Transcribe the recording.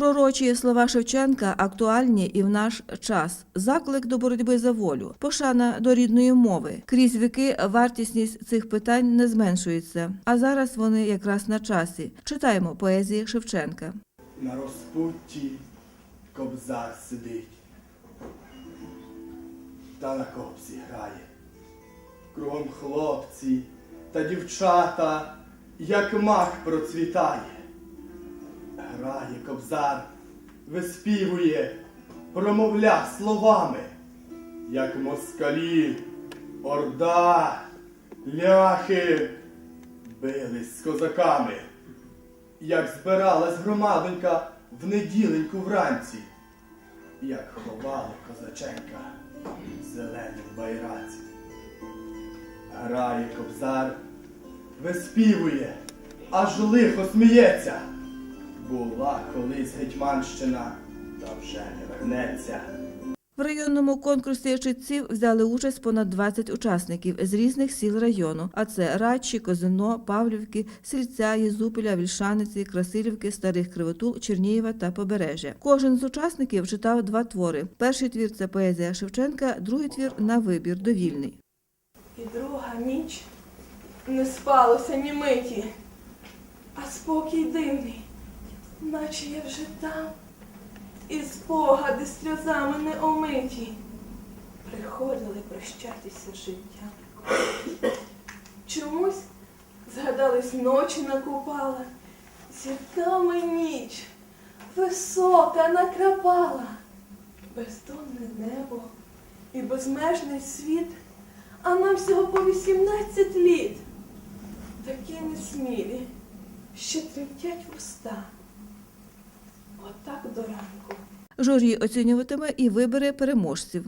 Пророчі слова Шевченка актуальні і в наш час. Заклик до боротьби за волю, пошана до рідної мови. Крізь віки вартісність цих питань не зменшується. А зараз вони якраз на часі. Читаємо поезії Шевченка. На розпутті кобзар сидить, та на кобзі грає. Кругом хлопці та дівчата, як мак процвітає. Грає кобзар, виспівує, промовля словами, як москалі, орда, ляхи бились з козаками як збиралась громадонька в неділеньку вранці, як ховали козаченка в байраці. Грає кобзар, виспівує, аж лихо сміється. Була колись гетьманщина, та вже не вернеться. В районному конкурсі читців взяли участь понад 20 учасників з різних сіл району. А це Радчі, Козино, Павлівки, Сільця, Єзупіля, Вільшаниці, Красилівки, Старих Кривотул, Чернієва та Побережжя. Кожен з учасників читав два твори. Перший твір це поезія Шевченка, другий твір на вибір довільний. І друга ніч не спалося ні миті, а спокій дивний, наче я вже там, і спогади сльозами не омиті. Приходили прощатися з життям. Чомусь згадались ночі накупала, зірками ніч висока накрапала, бездонне небо і безмежний світ. А нам всього по 18 літ. Такі несмілі, що тремтять вуста. Отак до ранку. Журі оцінюватиме і вибере переможців.